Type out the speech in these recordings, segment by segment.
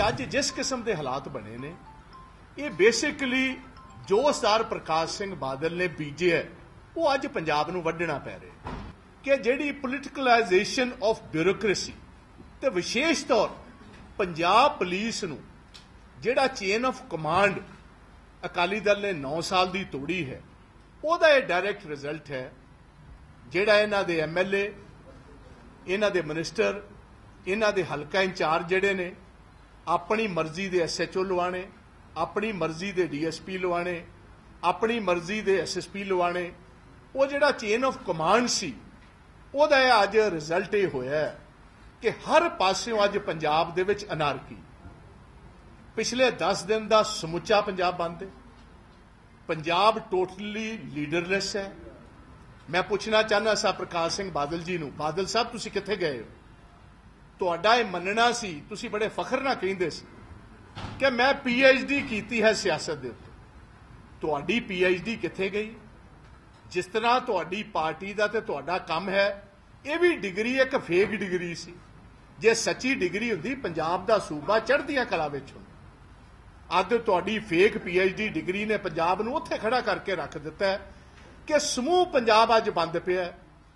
ਅੱਜ ਜਿਸ ਕਿਸਮ ਦੇ ਹਾਲਾਤ ਬਣੇ ਨੇ ਇਹ ਬੇਸਿਕਲੀ ਜੋ ਸਰਦਾਰ ਪ੍ਰਕਾਸ਼ ਸਿੰਘ ਬਾਦਲ ਨੇ ਬੀਜਿਆ ਹੈ, ਉਹ ਅੱਜ ਪੰਜਾਬ ਨੂੰ ਵੱਢਣਾ ਪੈ ਰਿਹਾ ਕਿ ਜਿਹੜੀ ਪੋਲਿਟਿਕਲਾਈਜੇਸ਼ਨ ਆਫ ਬਿਊਰੋਕ੍ਰੇਸੀ ਤੇ ਵਿਸ਼ੇਸ਼ ਤੌਰ ਪੰਜਾਬ ਪੁਲਿਸ ਨੂੰ ਜਿਹੜਾ chain of command Akali Dal ਨੇ 9 ਸਾਲ ਦੀ ਤੋੜੀ ਹੈ ਉਹਦਾ ਇਹ ਡਾਇਰੈਕਟ ਰਿਜ਼ਲਟ ਹੈ ਜਿਹੜਾ ਇਹਨਾਂ ਦੇ ਐਮਐਲਏ ਇਹਨਾਂ ਦੇ ਮਿਨਿਸਟਰ ਇਹਨਾਂ ਦੇ ਹਲਕਾ ਇੰਚਾਰਜ ਜਿਹੜੇ ਨੇ ਆਪਣੀ ਮਰਜ਼ੀ ਦੇ ਐਸਐਚਓ ਲਵਾਣੇ ਆਪਣੀ ਮਰਜ਼ੀ ਦੇ ਡੀਐਸਪੀ ਲਵਾਣੇ ਆਪਣੀ ਮਰਜ਼ੀ ਦੇ ਐਸਐਸਪੀ ਲਵਾਣੇ ਉਹ ਜਿਹੜਾ ਚੇਨ ਆਫ ਕਮਾਂਡ ਸੀ, ਉਹਦਾ ਇਹ ਅੱਜ ਰਿਜ਼ਲਟ ਇਹ ਹੋਇਆ ਕਿ ਹਰ ਪਾਸਿਓਂ ਅੱਜ ਪੰਜਾਬ ਦੇ ਵਿੱਚ ਅਨਾਰਕੀ ਪਿਛਲੇ 10 ਦਿਨ ਦਾ ਸਮੁੱਚਾ ਪੰਜਾਬ ਬੰਦ ਹੈ। ਪੰਜਾਬ ਟੋਟਲੀ ਲੀਡਰਲੈਸ ਹੈ। ਮੈਂ ਪੁੱਛਣਾ ਚਾਹੁੰਦਾ ਸਾ ਪ੍ਰਕਾਸ਼ ਸਿੰਘ ਬਾਦਲ ਜੀ ਨੂੰ, ਬਾਦਲ ਸਾਹਿਬ, ਤੁਸੀਂ ਕਿੱਥੇ ਗਏ ਹੋ? ਤੁਹਾਡਾ ਇਹ ਮੰਨਣਾ ਸੀ, ਤੁਸੀਂ ਬੜੇ ਫਖਰ ਨਾਲ ਕਹਿੰਦੇ ਸੀ ਕਿ ਮੈਂ ਡੀ ਕੀਤੀ ਹੈ ਸਿਆਸਤ ਦੇ ਉੱਤੇ। ਤੁਹਾਡੀ ਡੀ ਕਿੱਥੇ ਗਈ? ਜਿਸ ਤਰ੍ਹਾਂ ਤੁਹਾਡੀ ਪਾਰਟੀ ਦਾ ਤੇ ਤੁਹਾਡਾ ਕੰਮ ਹੈ, ਇਹ ਵੀ ਡਿਗਰੀ ਇੱਕ ਫੇਕ ਡਿਗਰੀ ਸੀ। ਜੇ ਸੱਚੀ ਡਿਗਰੀ ਹੁੰਦੀ, ਪੰਜਾਬ ਦਾ ਸੂਬਾ ਚੜ੍ਹਦੀਆਂ ਕਲਾ ਵਿੱਚ ਹੁੰਦਾ। ਅੱਜ ਤੁਹਾਡੀ ਫੇਕ ਡੀ ਡਿਗਰੀ ਨੇ ਪੰਜਾਬ ਨੂੰ ਉੱਥੇ ਖੜਾ ਕਰਕੇ ਰੱਖ ਦਿੱਤਾ ਹੈ ਕਿ ਸਮੂਹ ਪੰਜਾਬ ਅੱਜ ਬੰਦ ਪਿਆ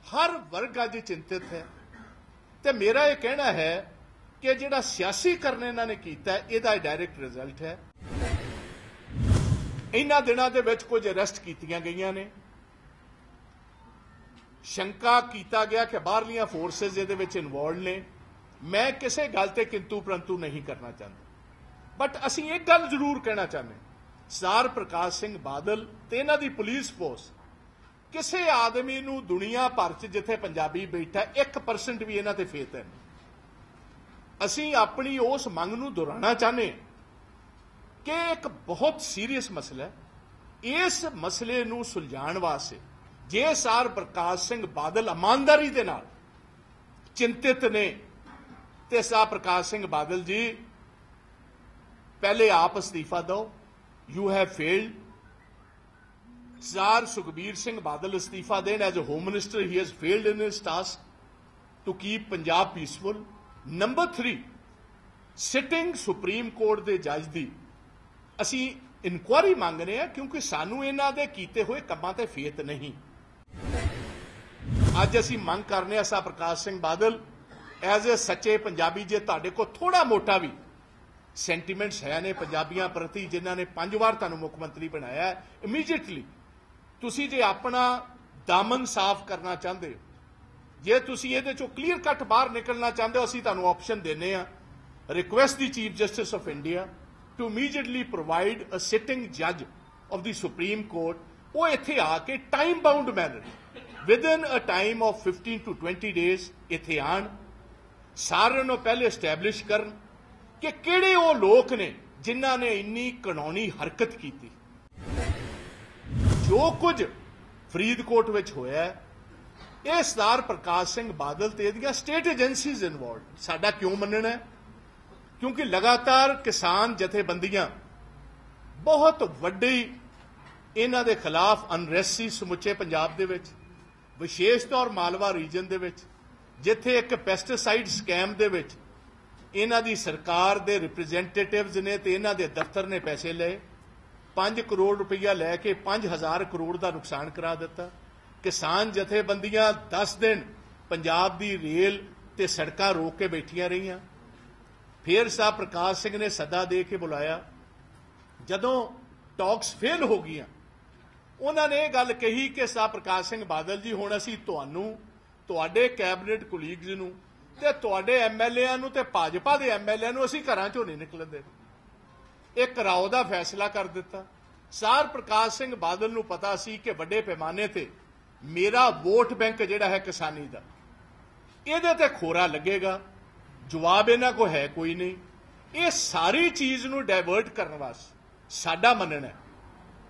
ਹਰ ਵਰਗ ਅੱਜ ਚਿੰਤਿਤ ਹੈ। ਤੇ ਮੇਰਾ ਇਹ ਕਹਿਣਾ ਹੈ ਕਿ ਜਿਹੜਾ ਸਿਆਸੀ ਕਰਨ ਇਹਨਾਂ ਨੇ ਕੀਤਾ ਇਹਦਾ ਡਾਇਰੈਕਟ ਰਿਜ਼ਲਟ ਹੈ। ਇਹਨਾਂ ਦਿਨਾਂ ਦੇ ਵਿੱਚ ਕੁਝ ਅਰੈਸਟ ਕੀਤੀਆਂ ਗਈਆਂ ਨੇ। ਸ਼ੰਕਾ ਕੀਤਾ ਗਿਆ ਕਿ ਬਾਹਰਲੀਆਂ ਫੋਰਸਸ ਇਹਦੇ ਵਿੱਚ ਇਨਵੋਲਡ ਨੇ। ਮੈਂ ਕਿਸੇ ਗੱਲ ਤੇ ਕਿੰਤੂ ਪਰੰਤੂ ਨਹੀਂ ਕਰਨਾ ਚਾਹੁੰਦਾ। ਬਟ ਅਸੀਂ ਇੱਕ ਗੱਲ ਜ਼ਰੂਰ ਕਹਿਣਾ ਚਾਹੁੰਦੇ ਸਰਦਾਰ ਪ੍ਰਕਾਸ਼ ਸਿੰਘ ਬਾਦਲ ਤੇ ਇਹਨਾਂ ਦੀ ਪੁਲਿਸ ਫੋਰਸ ਕਿਸੇ ਆਦਮੀ ਨੂੰ ਦੁਨੀਆ ਭਰ 'ਚ ਜਿੱਥੇ ਪੰਜਾਬੀ ਬੈਠਾ 1% ਵੀ ਇਹਨਾਂ ਤੇ ਫੇਤ ਹੈ ਅਸੀਂ ਆਪਣੀ ਉਸ ਮੰਗ ਨੂੰ ਦੁਹਰਾਉਣਾ ਚਾਹੁੰਦੇ ਹਾਂ ਕਿ ਇੱਕ ਬਹੁਤ ਸੀਰੀਅਸ ਮਸਲਾ ਹੈ। ਇਸ ਮਸਲੇ ਨੂੰ ਸੁਲਝਾਉਣ ਵਾਸਤੇ ਜੇ ਸਾਰ ਪ੍ਰਕਾਸ਼ ਸਿੰਘ ਬਾਦਲ ਇਮਾਨਦਾਰੀ ਦੇ ਨਾਲ ਚਿੰਤਿਤ ਨੇ, ਤੇ ਸਾਰ ਪ੍ਰਕਾਸ਼ ਸਿੰਘ ਬਾਦਲ ਜੀ, ਪਹਿਲੇ ਆਪ ਅਸਤੀਫਾ ਦਿਓ। You have failed sir Sukhbir Singh Badal ਅਸਤੀਫਾ ਦੇਣ as a home minister he has failed in his task to keep Punjab peaceful number 3 sitting supreme court ਦੇ ਜੱਜ ਦੀ ਅਸੀਂ ਇਨਕੁਆਰੀ ਮੰਗ ਰਹੇ ਹਾਂ ਕਿਉਂਕਿ ਸਾਨੂੰ ਇਹਨਾਂ ਦੇ ਕੀਤੇ ਹੋਏ ਕੰਮਾਂ ਤੇ ਫੇਤ ਨਹੀਂ। ਅੱਜ ਅਸੀਂ ਮੰਗ ਕਰਨੇ ਆ ਸਾ ਪ੍ਰਕਾਸ਼ ਸਿੰਘ ਬਾਦਲ ਐਜ਼ ਅ ਸੱਚੇ ਪੰਜਾਬੀ ਜੇ ਤੁਹਾਡੇ ਕੋਲ ਥੋੜਾ ਮੋਟਾ ਵੀ ਸੈਂਟੀਮੈਂਟਸ ਹੈ ਨੇ ਪੰਜਾਬੀਆਂ ਪ੍ਰਤੀ ਜਿਨ੍ਹਾਂ ਨੇ ਪੰਜ ਵਾਰ ਤੁਹਾਨੂੰ ਮੁੱਖ ਮੰਤਰੀ ਬਣਾਇਆ ਹੈ ਇਮੀਡੀਏਟਲੀ ਤੁਸੀਂ ਜੇ ਆਪਣਾ ਦਾਮਨ ਸਾਫ਼ ਕਰਨਾ ਚਾਹੁੰਦੇ ਹੋ, ਜੇ ਤੁਸੀਂ ਇਹਦੇ ਚੋਂ ਕਲੀਅਰ ਕੱਟ ਬਾਹਰ ਨਿਕਲਣਾ ਚਾਹੁੰਦੇ ਹੋ, ਅਸੀਂ ਤੁਹਾਨੂੰ ਆਪਸ਼ਨ ਦਿੰਨੇ ਆ request the chief justice of India to immediately provide a sitting ਜੱਜ ਆਫ ਦੀ ਸੁਪਰੀਮ ਕੋਰਟ ਉਹ ਇੱਥੇ ਆ ਕੇ time bound manner within a time of 15 to 20 days ਇੱਥੇ ਆਣ ਸਾਰਿਆਂ ਨੂੰ ਪਹਿਲੇ ਐਸਟੈਬਲਿਸ਼ ਕਰਨ ਕਿ ਕਿਹੜੇ ਉਹ ਲੋਕ ਨੇ ਜਿਨ੍ਹਾਂ ਨੇ ਇੰਨੀ ਕਾਨੂੰਨੀ ਹਰਕਤ ਕੀਤੀ। ਜੋ ਕੁਝ ਫਰੀਦਕੋਟ ਵਿੱਚ ਹੋਇਆ ਇਹ ਸਰਦਾਰ ਪ੍ਰਕਾਸ਼ ਸਿੰਘ ਬਾਦਲ ਤੇ ਇਹਦੀਆਂ ਸਟੇਟ ਏਜੰਸੀਜ਼ ਇਨਵੋਲਡ ਸਾਡਾ ਕਿਉਂ ਮੰਨਣਾ ਹੈ? ਕਿਉਂਕਿ ਲਗਾਤਾਰ ਕਿਸਾਨ ਜਥੇਬੰਦੀਆਂ ਬਹੁਤ ਵੱਡੀ ਇਹਨਾਂ ਦੇ ਖਿਲਾਫ ਅਨਰੈਸੀ ਸਮੁੱਚੇ ਪੰਜਾਬ ਦੇ ਵਿੱਚ, ਵਿਸ਼ੇਸ਼ ਤੌਰ ਮਾਲਵਾ ਰੀਜਨ ਦੇ ਵਿੱਚ, ਜਿੱਥੇ ਇੱਕ ਪੈਸਟੀਸਾਈਡ ਸਕੈਮ ਦੇ ਵਿੱਚ ਇਹਨਾਂ ਦੀ ਸਰਕਾਰ ਦੇ ਰਿਪਰੈਜ਼ੈਂਟੇਟਿਵਸ ਨੇ ਤੇ ਇਹਨਾਂ ਦੇ ਦਫ਼ਤਰ ਨੇ ਪੈਸੇ ਲਏ। 5 ਕਰੋੜ ਰੁਪਈਆ ਲੈ ਕੇ 5000 ਕਰੋੜ ਦਾ ਨੁਕਸਾਨ ਕਰਾ ਦਿੱਤਾ। ਕਿਸਾਨ ਜਥੇਬੰਦੀਆਂ 10 ਦਿਨ ਪੰਜਾਬ ਦੀ ਰੇਲ ਤੇ ਸੜਕਾਂ ਰੋਕ ਕੇ ਬੈਠੀਆਂ ਰਹੀਆਂ। ਫਿਰ ਸਾਹਿਬ ਪ੍ਰਕਾਸ਼ ਸਿੰਘ ਨੇ ਸੱਦਾ ਦੇ ਕੇ ਬੁਲਾਇਆ। ਜਦੋਂ ਟਾਕਸ ਫੇਲ ਹੋ ਗਈਆਂ, ਉਹਨਾਂ ਨੇ ਇਹ ਗੱਲ ਕਹੀ ਕਿ ਸਾਹਿਬ ਪ੍ਰਕਾਸ਼ ਸਿੰਘ ਬਾਦਲ ਜੀ, ਹੁਣ ਅਸੀਂ ਤੁਹਾਨੂੰ, ਤੁਹਾਡੇ ਕੈਬਨਿਟ ਕੁਲੀਗਜ਼ ਨੂੰ ਤੇ ਤੁਹਾਡੇ ਐਮਐਲਏਆਂ ਨੂੰ ਤੇ ਭਾਜਪਾ ਦੇ ਐਮਐਲਏ ਨੂੰ ਅਸੀਂ ਘਰਾਂ ਚੋਂ ਨਹੀਂ ਨਿਕਲਣ ਦੇ ਇੱਕ ਰਾਓ ਦਾ ਫੈਸਲਾ ਕਰ ਦਿੱਤਾ। ਸਾਰ ਪ੍ਰਕਾਸ਼ ਸਿੰਘ ਬਾਦਲ ਨੂੰ ਪਤਾ ਸੀ ਕਿ ਵੱਡੇ ਪੈਮਾਨੇ ਤੇ ਮੇਰਾ ਵੋਟ ਬੈਂਕ ਜਿਹੜਾ ਹੈ ਕਿਸਾਨੀ ਦਾ। ਇਹਦੇ ਤੇ ਖੋਰਾ ਲੱਗੇਗਾ, ਜਵਾਬ ਇਹਨਾਂ ਕੋ ਹੈ ਕੋਈ ਨਹੀਂ। ਇਹ ਸਾਰੀ ਚੀਜ਼ ਨੂੰ ਡਾਇਵਰਟ ਕਰਨ ਵਾਸਤੇ ਸਾਡਾ ਮੰਨਣਾ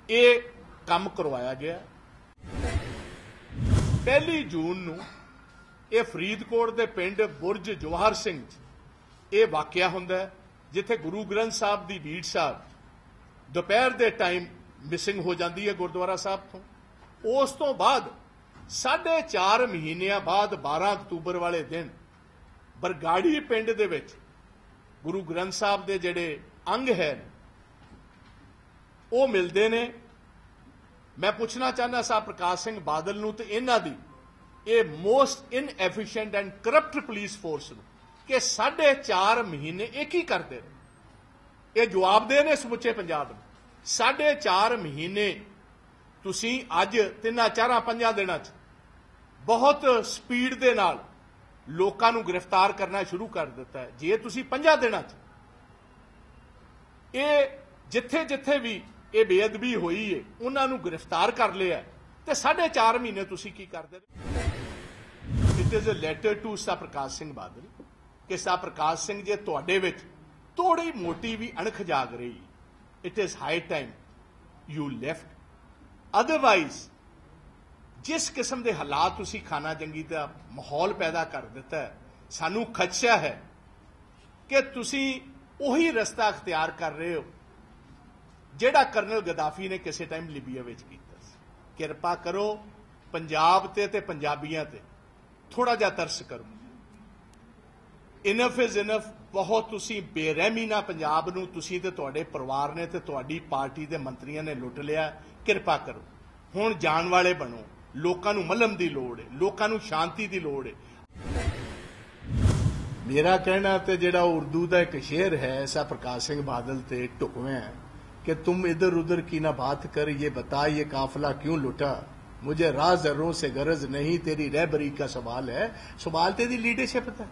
ਇਹ ਕੰਮ ਕਰਵਾਇਆ ਗਿਆ। ਪਹਿਲੀ ਜੂਨ ਨੂੰ ਇਹ ਫਰੀਦਕੋਟ ਦੇ ਪਿੰਡ ਬੁਰਜ ਜਵਾਹਰ ਸਿੰਘ 'ਚ ਇਹ ਵਾਕਿਆ ਹੁੰਦਾ ਜਿੱਥੇ ਗੁਰੂ ਗ੍ਰੰਥ ਸਾਹਿਬ ਦੀ ਬੀੜ ਸਾਹਿਬ ਦੁਪਹਿਰ ਦੇ ਟਾਈਮ ਮਿਸਿੰਗ ਹੋ ਜਾਂਦੀ ਹੈ ਗੁਰਦੁਆਰਾ ਸਾਹਿਬ ਤੋਂ। ਉਸ ਤੋਂ ਬਾਅਦ ਸਾਢੇ 4 ਮਹੀਨਿਆਂ ਬਾਅਦ 12 ਅਕਤੂਬਰ ਵਾਲੇ ਦਿਨ ਬਰਗਾੜੀ ਪਿੰਡ ਦੇ ਵਿੱਚ ਗੁਰੂ ਗ੍ਰੰਥ ਸਾਹਿਬ ਦੇ ਜਿਹੜੇ ਅੰਗ ਹੈ, ਉਹ ਮਿਲਦੇ ਨੇ। ਮੈਂ ਪੁੱਛਣਾ ਚਾਹੁੰਦਾ ਸਾਹ ਪ੍ਰਕਾਸ਼ ਸਿੰਘ ਬਾਦਲ ਨੂੰ ਤੇ ਇਹਨਾਂ ਦੀ, ਇਹ most inefficient and corrupt police force ਨੂੰ ਕਿ 4.5 ਮਹੀਨੇ ਇਹ ਕੀ ਕਰਦੇ ਨੇ। ਇਹ ਜਵਾਬਦੇ ਨੇ ਸਮੁੱਚੇ ਪੰਜਾਬ ਨੂੰ। 4.5 ਮਹੀਨੇ ਤੁਸੀਂ ਅੱਜ ਤਿੰਨਾਂ ਚਾਰਾਂ ਪੰਜਾਂ ਦਿਨਾਂ 'ਚ ਬਹੁਤ ਸਪੀਡ ਦੇ ਨਾਲ ਲੋਕਾਂ ਨੂੰ ਗ੍ਰਿਫਤਾਰ ਕਰਨਾ ਸ਼ੁਰੂ ਕਰ ਦਿੱਤਾ ਹੈ। ਜੇ ਤੁਸੀਂ ਪੰਜਾਂ ਦਿਨਾਂ 'ਚ ਇਹ ਜਿੱਥੇ ਜਿੱਥੇ ਵੀ ਇਹ ਬੇਅਦਬੀ ਹੋਈ ਏ, ਉਹਨਾਂ ਨੂੰ ਗ੍ਰਿਫਤਾਰ ਕਰ ਲਿਆ ਤੇ 4.5 ਮਹੀਨੇ ਤੁਸੀਂ ਕੀ ਕਰਦੇ it is a letter to ਸਾ ਪ੍ਰਕਾਸ਼ ਸਿੰਘ ਬਾਦਲ ਕਿ ਸਾ ਪ੍ਰਕਾਸ਼ ਸਿੰਘ ਜੇ ਤੁਹਾਡੇ ਵਿੱਚ ਥੋੜੀ ਮੋਟੀ ਵੀ ਅਣਖ ਜਾਗ ਰਹੀ it is high time you left otherwise ਜਿਸ ਕਿਸਮ ਦੇ ਹਾਲਾਤ ਤੁਸੀਂ ਖਾਣਾ ਜੰਗੀ ਦਾ ਮਾਹੌਲ ਪੈਦਾ ਕਰ ਦਿੱਤਾ ਹੈ ਸਾਨੂੰ ਖਦਸ਼ਾ ਹੈ ਕਿ ਤੁਸੀਂ ਉਹੀ ਰਸਤਾ ਅਖਤਿਆਰ ਕਰ ਰਹੇ ਹੋ ਜਿਹੜਾ ਕਰਨਲ ਗਦਾਫੀ ਨੇ ਕਿਸੇ ਟਾਈਮ ਲਿਬੀਆ ਵਿੱਚ ਕੀਤਾ ਸੀ ਕਿਰਪਾ ਕਰੋ ਪੰਜਾਬ ਤੇ ਤੇ ਪੰਜਾਬੀਆਂ ਤੇ ਥੋੜਾ ਜਿਹਾ ਤਰਸ ਕਰੋ ਇਨਫ ਇਜ਼ ਇਨਫ ਬਹੁਤ ਤੁਸੀਂ ਬੇਰਹਿਮੀ ਨਾਲ ਪੰਜਾਬ ਨੂੰ ਤੁਸੀਂ ਤੇ ਤੁਹਾਡੇ ਪਰਿਵਾਰ ਨੇ ਤੇ ਤੁਹਾਡੀ ਪਾਰਟੀ ਦੇ ਮੰਤਰੀਆਂ ਨੇ ਲੁੱਟ ਲਿਆ ਕਿਰਪਾ ਕਰੋ ਹੁਣ ਜਾਣ ਵਾਲੇ ਬਣੋ ਲੋਕਾਂ ਨੂੰ ਮਲਮ ਦੀ ਲੋੜ ਹੈ ਲੋਕਾਂ ਨੂੰ ਸ਼ਾਂਤੀ ਦੀ ਲੋੜ ਹੈ ਮੇਰਾ ਕਹਿਣਾ ਤੇ ਜਿਹੜਾ ਉਰਦੂ ਦਾ ਇੱਕ ਸ਼ੇਰ ਹੈ ਐਸਾ ਪ੍ਰਕਾਸ਼ ਸਿੰਘ ਬਾਦਲ ਤੇ ਢੁਕਵੇਂ कि तुम इधर उधर की ना बात कर ये बता ये काफिला क्यों लुटा मुझे राज जर्रों से गरज नहीं तेरी रहबरी का सवाल है सवाल तेरी लीडरशिप का